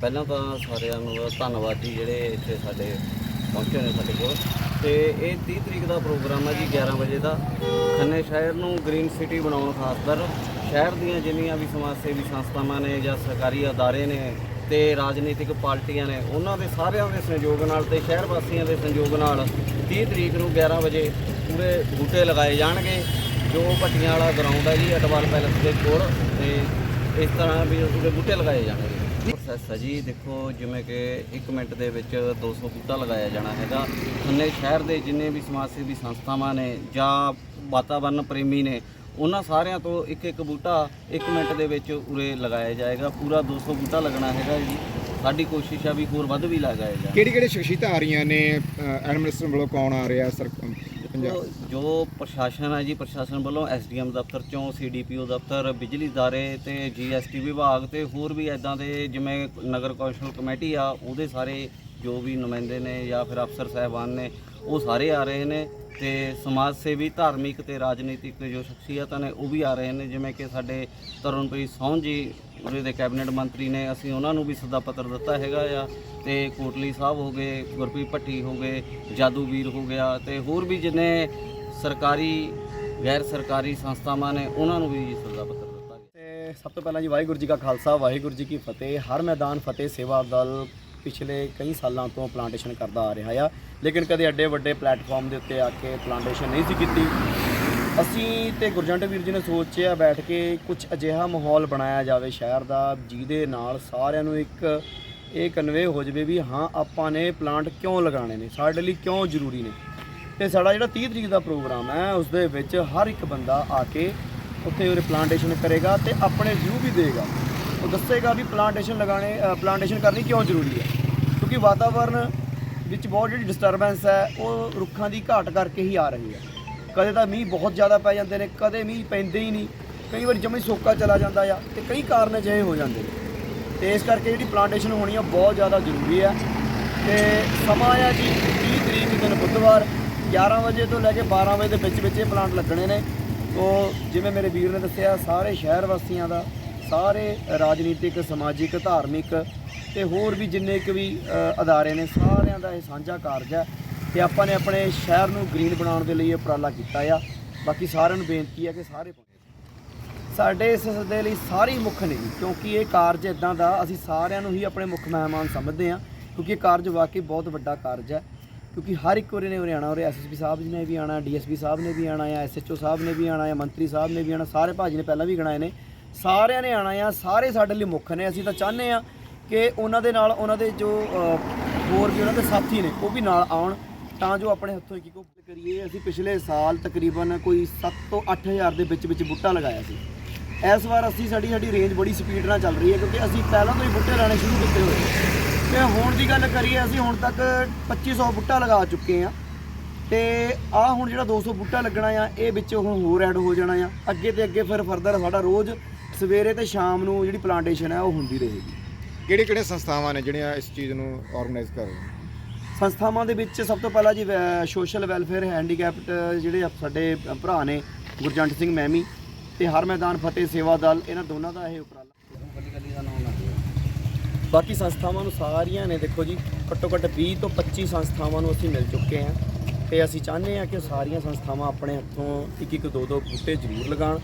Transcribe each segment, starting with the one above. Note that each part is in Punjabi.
ਪਹਿਲਾਂ ਤਾਂ ਸਾਰਿਆਂ ਨੂੰ ਧੰਨਵਾਦ ਜੀ ਜਿਹੜੇ ਇੱਥੇ ਸਾਡੇ ਪਹੁੰਚੇ ਨੇ ਸਾਡੇ ਕੋਲ। ਤੇ ਇਹ 30 ਤਰੀਕ ਦਾ ਪ੍ਰੋਗਰਾਮ ਹੈ ਜੀ 11 ਵਜੇ ਦਾ। ਖੰਨੇ ਸ਼ਹਿਰ ਨੂੰ ਗ੍ਰੀਨ ਸਿਟੀ ਬਣਾਉਣ ਖਾਤਰ ਸ਼ਹਿਰ ਦੀਆਂ ਜਿੰਨੀਆਂ ਵੀ ਸਮਾਜ ਸੇਵੀ ਸੰਸਥਾਵਾਂ ਨੇ ਜਾਂ ਸਰਕਾਰੀ ਅਦਾਰੇ ਨੇ ਤੇ ਰਾਜਨੀਤਿਕ ਪਾਰਟੀਆਂ ਨੇ, ਉਹਨਾਂ ਦੇ ਸਾਰਿਆਂ ਦੇ ਸਹਿਯੋਗ ਨਾਲ ਤੇ ਸ਼ਹਿਰ ਵਾਸੀਆਂ ਦੇ ਸਹਿਯੋਗ ਨਾਲ 30 ਤਰੀਕ ਨੂੰ 11 ਵਜੇ ਪੂਰੇ ਬੂਟੇ ਲਗਾਏ ਜਾਣਗੇ। ਜੋ ਭੱਟੀਆਂ ਵਾਲਾ ਗਰਾਊਂਡ ਹੈ ਜੀ, ਅਟਵਾਲ ਪੈਲਸ ਦੇ ਕੋਲ, ਤੇ ਇਸ ਤਰ੍ਹਾਂ ਵੀ ਉਹਦੇ ਬੂਟੇ ਲਗਾਏ ਜਾਣਗੇ। ਪ੍ਰੋਸੈਸ ਹੈ ਜੀ। ਦੇਖੋ, ਜਿਵੇਂ ਕਿ 1 ਮਿੰਟ ਦੇ ਵਿੱਚ 200 ਬੂਟਾ ਲਗਾਇਆ ਜਾਣਾ ਹੈਗਾ। ਖੰਨੇ ਸ਼ਹਿਰ ਦੇ ਜਿੰਨੇ ਵੀ ਸਮਾਜ ਸੇਵੀ ਸੰਸਥਾਵਾਂ ਨੇ ਜਾਂ ਵਾਤਾਵਰਨ ਪ੍ਰੇਮੀ ਨੇ, ਉਹਨਾਂ ਸਾਰਿਆਂ ਤੋਂ ਇੱਕ ਇੱਕ ਬੂਟਾ 1 ਮਿੰਟ ਦੇ ਵਿੱਚ ਉਰੇ ਲਗਾਇਆ ਜਾਏਗਾ। ਪੂਰਾ 200 ਬੂਟਾ ਲੱਗਣਾ ਹੈਗਾ ਜੀ। ਸਾਡੀ ਕੋਸ਼ਿਸ਼ ਆ ਵੀ ਹੋਰ ਵੱਧ ਵੀ ਲਗਾਇਆ ਜਾਏ। ਕਿਹੜੀ ਕਿਹੜੀ ਸ਼ਖਸੀਅਤਾਂ ਆ ਰਹੀਆਂ ਨੇ? ਐਡਮਿਨਿਸਟ੍ਰੇਸ਼ਨ ਵੱਲੋਂ ਕੌਣ ਆ ਰਿਹਾ? ਸਰ ਜੋ- ਪ੍ਰਸ਼ਾਸਨ ਹੈ ਜੀ, ਪ੍ਰਸ਼ਾਸਨ ਵੱਲੋਂ ਐਸਡੀਐਮ ਦਫ਼ਤਰ ਚੋਂ, ਸੀਡੀਪੀਓ ਦਫ਼ਤਰ, ਬਿਜਲੀ ਅਦਾਰੇ ਤੇ ਜੀਐਸਟੀ ਵਿਭਾਗ ਤੇ ਹੋਰ ਵੀ ਐਦਾਂ ਦੇ ਜਿਵੇਂ ਨਗਰ ਕੌਂਸਲ ਕਮੇਟੀ ਆ, ਉਹਦੇ ਸਾਰੇ ਜੋ ਵੀ ਨੁਮਾਇੰਦੇ ਨੇ ਜਾਂ ਫਿਰ ਅਫਸਰ ਸਾਹਿਬਾਨ ਨੇ, ਉਹ ਸਾਰੇ ਆ ਰਹੇ ਨੇ ਤੇ ਸਮਾਜ ਸੇਵੀ, ਧਾਰਮਿਕ ਤੇ ਰਾਜਨੀਤਿਕ ਜੋ ਸ਼ਖਸੀਅਤਾਂ ਨੇ, ਉਹ ਵੀ ਆ ਰਹੇ ਨੇ, ਜਿਵੇਂ ਕਿ ਸਾਡੇ ਤਰਨਪ੍ਰੀਤ ਸੌਨ ਜੀ ਉਰੇ ਦੇ ਕੈਬਨਿਟ ਮੰਤਰੀ ਨੇ ਅਸੀਂ ਉਹਨਾਂ ਨੂੰ ਵੀ ਸੱਦਾ ਪੱਤਰ ਦਿੱਤਾ ਹੈਗਾ ਆ ਤੇ ਕੋਟਲੀ ਸਾਹਿਬ ਹੋ ਗਏ, ਗੁਰਪ੍ਰੀਤ ਭੱਟੀ ਹੋ ਗਏ, ਜਾਦੂਵੀਰ ਹੋ ਗਿਆ ਤੇ ਹੋਰ ਵੀ ਜਿੰਨੇ ਸਰਕਾਰੀ, ਗੈਰ ਸਰਕਾਰੀ ਸੰਸਥਾਵਾਂ ਨੇ ਉਹਨਾਂ ਨੂੰ ਵੀ ਸੱਦਾ ਪੱਤਰ ਦਿੱਤਾ ਗਿਆ। ਤੇ ਸਭ ਤੋਂ ਪਹਿਲਾਂ ਜੀ ਵਾਹਿਗੁਰੂ ਜੀ ਕਾ ਖਾਲਸਾ, ਵਾਹਿਗੁਰੂ ਜੀ ਕੀ ਫਤਿਹ। ਹਰ ਮੈਦਾਨ ਫਤਿਹ ਸੇਵਾ ਦਲ ਪਿਛਲੇ ਕਈ ਸਾਲਾਂ ਤੋਂ ਪਲਾਂਟੇਸ਼ਨ ਕਰਦਾ ਆ ਰਿਹਾ ਆ। ਲੇਕਿਨ ਕਦੇ ਐਡੇ ਵੱਡੇ ਪਲੇਟਫਾਰਮ ਦੇ ਉੱਤੇ ਆ ਕੇ ਪਲਾਂਟੇਸ਼ਨ ਨਹੀਂ ਸੀ ਕੀਤੀ। ਅਸੀਂ ਤੇ ਗੁਰਜੰਟ ਵੀਰ ਜੀ ਨੇ ਸੋਚਿਆ ਬੈਠ ਕੇ ਕੁਝ ਅਜਿਹਾ ਮਾਹੌਲ ਬਣਾਇਆ ਜਾਵੇ ਸ਼ਹਿਰ ਦਾ, ਜਿਹਦੇ ਨਾਲ ਸਾਰਿਆਂ ਨੂੰ ਇੱਕ ਇਹ ਕਨਵੇ ਹੋ ਜਾਵੇ ਵੀ ਹਾਂ, ਆਪਾਂ ਨੇ ਪਲਾਂਟ ਕਿਉਂ ਲਗਾਉਣੇ ਨੇ? ਸਾਡੇ ਲਈ ਕਿਉਂ ਜ਼ਰੂਰੀ ਨੇ? ਤੇ ਸਾਡਾ ਜਿਹੜਾ 30 ਤਰੀਕ ਦਾ ਪ੍ਰੋਗਰਾਮ ਹੈ ਉਸ ਦੇ ਵਿੱਚ ਹਰ ਇੱਕ ਬੰਦਾ ਆ ਕੇ ਉੱਥੇ ਉਹਦੇ ਪਲਾਂਟੇਸ਼ਨ ਕਰੇਗਾ ਤੇ ਆਪਣੇ ਵਿਊ ਵੀ ਦੇਗਾ। ਉਹ ਦੱਸੇਗਾ ਵੀ ਪਲਾਂਟੇਸ਼ਨ ਲਗਾਣੇ ਪਲਾਂਟੇਸ਼ਨ ਕਰਨੀ ਕਿਉਂ ਜ਼ਰੂਰੀ ਹੈ? ਕਿਉਂਕਿ ਵਾਤਾਵਰਨ ਵਿੱਚ ਬਹੁਤ ਜਿਹੜੀ ਡਿਸਟਰਬੈਂਸ ਹੈ, ਉਹ ਰੁੱਖਾਂ ਦੀ ਘਾਟ ਕਰਕੇ ਹੀ ਆ ਰਹੀ ਹੈ। ਕਦੇ ਤਾਂ ਮੀਂਹ ਬਹੁਤ ਜ਼ਿਆਦਾ ਪੈ ਜਾਂਦੇ ਨੇ, ਕਦੇ ਮੀਂਹ ਪੈਂਦੇ ਹੀ ਨਹੀਂ। ਕਈ ਵਾਰੀ ਜਮੇ ਸੋਕਾ ਚਲਾ ਜਾਂਦਾ ਆ ਤੇ ਕਈ ਕਾਰਨ ਅਜਿਹੇ ਹੋ ਜਾਂਦੇ ਨੇ। ਤੇ ਇਸ ਕਰਕੇ ਜਿਹੜੀ ਪਲਾਂਟੇਸ਼ਨ ਹੋਣੀ ਆ ਬਹੁਤ ਜ਼ਿਆਦਾ ਜ਼ਰੂਰੀ ਹੈ ਤੇ ਸਮਾਂ ਆ ਜੀ 30 ਤਰੀਕ ਦਿਨ ਬੁੱਧਵਾਰ 11 ਵਜੇ ਤੋਂ ਲੈ ਕੇ 12 ਵਜੇ ਦੇ ਵਿੱਚ ਵਿੱਚ ਇਹ ਪਲਾਂਟ ਲੱਗਣੇ ਨੇ। ਤੋ ਜਿਵੇਂ ਮੇਰੇ ਵੀਰ ਨੇ ਦੱਸਿਆ, ਸਾਰੇ ਸ਼ਹਿਰ ਵਾਸੀਆਂ ਦਾ, ਸਾਰੇ ਰਾਜਨੀਤਿਕ, ਸਮਾਜਿਕ, ਧਾਰਮਿਕ ਤੇ ਹੋਰ ਵੀ ਜਿੰਨੇ ਕੁ ਵੀ ਅਦਾਰੇ ਨੇ, ਸਾਰਿਆਂ ਦਾ ਇਹ ਸਾਂਝਾ ਕਾਰਜ ਹੈ ਤੇ ਆਪਾਂ ਨੇ ਆਪਣੇ ਸ਼ਹਿਰ ਨੂੰ ਗ੍ਰੀਨ ਬਣਾਉਣ ਦੇ ਲਈ ਇਹ ਉਪਰਾਲਾ ਕੀਤਾ ਆ। ਬਾਕੀ ਸਾਰਿਆਂ ਨੂੰ ਬੇਨਤੀ ਹੈ ਕਿ ਸਾਰੇ ਸਾਡੇ ਇਸ ਦੇ ਲਈ ਸਾਰੇ ਹੀ ਮੁੱਖ ਨੇ ਜੀ, ਕਿਉਂਕਿ ਇਹ ਕਾਰਜ ਇਦਾਂ ਦਾ ਅਸੀਂ ਸਾਰਿਆਂ ਨੂੰ ਹੀ ਆਪਣੇ ਮੁੱਖ ਮਹਿਮਾਨ ਸਮਝਦੇ ਹਾਂ ਕਿਉਂਕਿ ਇਹ ਕਾਰਜ ਵਾਕਈ ਬਹੁਤ ਵੱਡਾ ਕਾਰਜ ਹੈ ਕਿਉਂਕਿ ਹਰ ਇੱਕ ਉਰੇ ਨੇ ਉਰੇ ਆਣਾ ਉਰੇ ਐਸਐਸਪੀ ਸਾਹਿਬ ਜੀ ਨੇ ਵੀ ਆਣਾ ਡੀਐਸਪੀ ਸਾਹਿਬ ਨੇ ਵੀ ਆਣਾ ਆ ਐਸਐਚਓ ਸਾਹਿਬ ਨੇ ਵੀ ਆਣਾ ਆ ਮੰਤਰੀ ਸਾਹਿਬ ਨੇ ਵੀ ਆਣਾ ਸਾਰੇ ਭਾਜੀ ਨੇ ਪਹਿਲਾਂ ਵੀ ਗਣਾਏ ਨੇ। ਸਾਰਿਆਂ ਨੇ ਆਣਾ ਆ ਸਾਰੇ ਸਾਡੇ ਲਈ ਮੁੱਖ ਨੇ। ਅਸੀਂ ਤਾਂ ਚਾਹੁੰਦੇ ਆ ਕਿ ਉਹਨਾਂ ਦੇ ਨਾਲ ਉਹਨਾਂ ਦੇ ਜੋ ਹੋਰ ਵੀ ਉਹਨਾਂ ਦੇ ਸਾਥੀ ਨੇ ਉਹ ਵੀ ਨਾਲ ਆਉਣ। ਤਾਂ ਜੋ ਆਪਣੇ ਹੱਥੋਂ ਇੱਕ ਇੱਕ ਕਰੀਏ, ਅਸੀਂ ਪਿਛਲੇ ਸਾਲ ਤਕਰੀਬਨ ਕੋਈ 7 ਤੋਂ 8000 ਦੇ ਵਿੱਚ ਵਿੱਚ ਬੂਟਾ ਲਗਾਇਆ ਸੀ। ਇਸ ਵਾਰ ਅਸੀਂ ਸਾਡੀ ਸਾਡੀ ਰੇਂਜ ਬੜੀ ਸਪੀਡ ਨਾਲ ਚੱਲ ਰਹੀ ਹੈ, ਕਿਉਂਕਿ ਅਸੀਂ ਪਹਿਲਾਂ ਤੋਂ ਹੀ ਬੂਟੇ ਲਾਣੇ ਸ਼ੁਰੂ ਕੀਤੇ ਹੋਏ ਤੇ ਹੁਣ ਦੀ ਗੱਲ ਕਰੀਏ, ਅਸੀਂ ਹੁਣ ਤੱਕ 2500 ਬੂਟਾ ਲਗਾ ਚੁੱਕੇ ਆ ਤੇ ਆ ਹੁਣ ਜਿਹੜਾ 200 ਬੂਟਾ ਲੱਗਣਾ ਆ, ਇਹ ਵਿੱਚ ਹੁਣ ਹੋਰ ਐਡ ਹੋ ਜਾਣਾ ਆ। ਅੱਗੇ ਤੇ ਅੱਗੇ ਫਿਰ ਫਰਦਰ ਸਾਡਾ ਰੋਜ਼ ਸਵੇਰੇ ਤੇ ਸ਼ਾਮ ਨੂੰ ਜਿਹੜੀ ਪਲਾਂਟੇਸ਼ਨ ਹੈ, ਉਹ ਹੁੰਦੀ ਰਹੇਗੀ। ਕਿਹੜੇ ਕਿਹੜੇ ਸੰਸਥਾਵਾਂ ਨੇ ਜਿਹੜੀਆਂ ਇਸ ਚੀਜ਼ ਨੂੰ ਆਰਗੇਨਾਈਜ਼ ਕਰ ਰਹੀਆਂ? ਸੰਸਥਾਵਾਂ ਦੇ ਵਿੱਚ ਸਭ ਤੋਂ ਪਹਿਲਾਂ ਜੀ ਸੋਸ਼ਲ ਵੈਲਫੇਅਰ ਹੈਂਡੀਕੈਪਟ ਜਿਹੜੇ ਸਾਡੇ ਭਰਾ ਨੇ, ਗੁਰਜੰਟ ਸਿੰਘ ਮੈਮੀ ਤੇ ਹਰ ਮੈਦਾਨ ਫਤਿਹ ਸੇਵਾ ਦਲ, ਇਹਨਾਂ ਦੋਨਾਂ ਦਾ ਇਹ ਉਪਰਾਲਾ। ਬਾਕੀ ਸੰਸਥਾਵਾਂ ਨੂੰ ਸਾਰੀਆਂ ਨੇ, ਦੇਖੋ ਜੀ, ਘੱਟੋ ਘੱਟ 20 ਤੋਂ 25 ਸੰਸਥਾਵਾਂ ਨੂੰ ਅਸੀਂ ਮਿਲ ਚੁੱਕੇ ਹਾਂ ਤੇ ਅਸੀਂ ਚਾਹੁੰਦੇ ਹਾਂ ਕਿ ਸਾਰੀਆਂ ਸੰਸਥਾਵਾਂ ਆਪਣੇ ਹੱਥੋਂ ਇੱਕ ਇੱਕ ਦੋ ਦੋ ਬੂਟੇ ਜ਼ਰੂਰ ਲਗਾਉਣ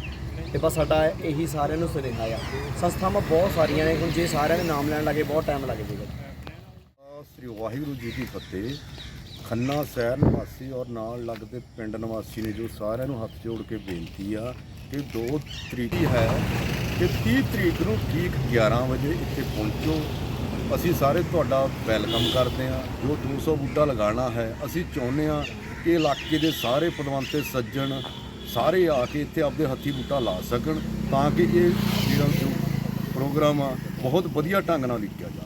ਤੇ ਬਸ ਸਾਡਾ ਇਹੀ ਸਾਰਿਆਂ ਨੂੰ ਸੁਨੇਹਾ ਆ। ਸੰਸਥਾਵਾਂ ਬਹੁਤ ਸਾਰੀਆਂ ਨੇ, ਹੁਣ ਜੇ ਸਾਰਿਆਂ ਦੇ ਨਾਮ ਲੈਣ ਲੱਗੇ, ਬਹੁਤ ਟਾਈਮ ਲੱਗ ਜਾਏਗਾ। ਸ੍ਰੀ ਵਾਹਿਗੁਰੂ ਜੀ ਕੀ ਫਤਿਹ। ਖੰਨਾ ਸ਼ਹਿਰ ਨਿਵਾਸੀ ਔਰ ਨਾਲ ਲੱਗਦੇ ਪਿੰਡ ਨਿਵਾਸੀ ਨੇ ਜੋ ਸਾਰਿਆਂ ਨੂੰ ਹੱਥ ਜੋੜ ਕੇ ਬੇਨਤੀ ਆ ਕਿ 2 ਤਰੀਕ ਹੈ ਕਿ 30 ਤਰੀਕ ਨੂੰ ਠੀਕ 11 ਵਜੇ ਇੱਥੇ ਪਹੁੰਚੋ। ਅਸੀਂ ਸਾਰੇ ਤੁਹਾਡਾ ਵੈਲਕਮ ਕਰਦੇ ਆ ਜੋ 200 ਬੂਟਾ ਲਗਾਉਣਾ ਹੈ, ਅਸੀਂ ਚਾਹੁੰਦੇ ਆ ਕਿ ਇਲਾਕੇ ਦੇ ਸਾਰੇ ਪਦਵੰਤੇ ਸੱਜਣ ਸਾਰੇ ਆ ਕੇ ਇੱਥੇ ਆਪਦੇ ਹੱਥੀ ਬੂਟਾ ਲਾ ਸਕਣ ਤਾਂ ਕਿ ਇਹ ਜਿਹੜਾ ਜੋ ਪ੍ਰੋਗਰਾਮ ਆ, ਬਹੁਤ ਵਧੀਆ ਢੰਗ ਨਾਲ ਲਿਖਿਆ ਜਾਵੇ